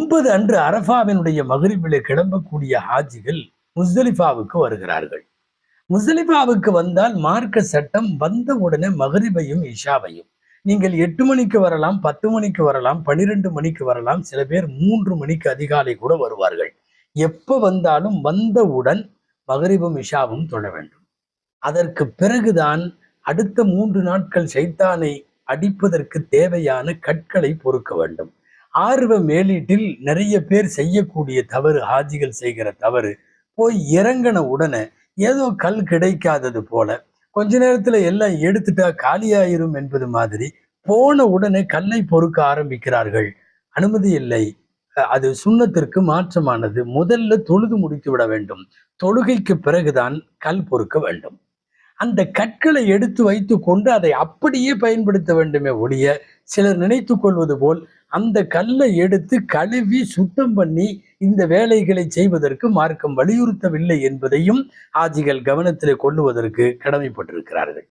ஒன்பது அன்று அரஃபாவினுடைய மகிழ்விலே கிளம்பக்கூடிய ஹாஜிகள் முஸ்தலிஃபாவுக்கு வருகிறார்கள். முஸ்தலிஃபாவுக்கு வந்தால் மார்க்க சட்டம் வந்த உடனே மகரிபையும் இஷாவையும். நீங்கள் எட்டு மணிக்கு வரலாம் பத்து மணிக்கு வரலாம் பன்னிரெண்டு மணிக்கு வரலாம் சில பேர் மூன்று மணிக்கு அதிகாலை கூட வருவார்கள். எப்போ வந்தாலும் வந்தவுடன் மகரிபும் இஷாவும் தொழ வேண்டும். அதற்கு பிறகுதான் அடுத்த மூன்று நாட்கள் சைத்தானை அடிப்பதற்கு தேவையான கற்களை பொறுக்க வேண்டும். ஆர்வ மேலீட்டில் நிறைய பேர் செய்யக்கூடிய தவறு ஹாஜிகள் செய்கிற தவறு போய் இறங்கின உடனே ஏதோ கல் கிடைக்காதது போல கொஞ்ச நேரத்துல எல்லாம் எடுத்துட்டா காலியாயிரும் என்பது மாதிரி போன உடனே கல்லை பொறுக்க ஆரம்பிக்கிறார்கள். அனுமதி இல்லை. அது சுண்ணத்திற்கு மாற்றமானது. முதல்ல தொழுது முடித்து விட வேண்டும். தொழுகைக்கு பிறகுதான் கல் பொறுக்க வேண்டும். அந்த கற்களை எடுத்து வைத்து கொண்டு அதை அப்படியே பயன்படுத்த வேண்டுமே ஒழிய சிலர் நினைத்து கொள்வது போல் அந்த கல்லை எடுத்து கழுவி சுத்தம் பண்ணி இந்த வேலைகளை செய்வதற்கு மார்க்கம் வலியுறுத்தவில்லை என்பதையும் ஆஜிகள் கவனத்தில் கொள்ளுவதற்கு கடமைப்பட்டிருக்கிறார்கள்.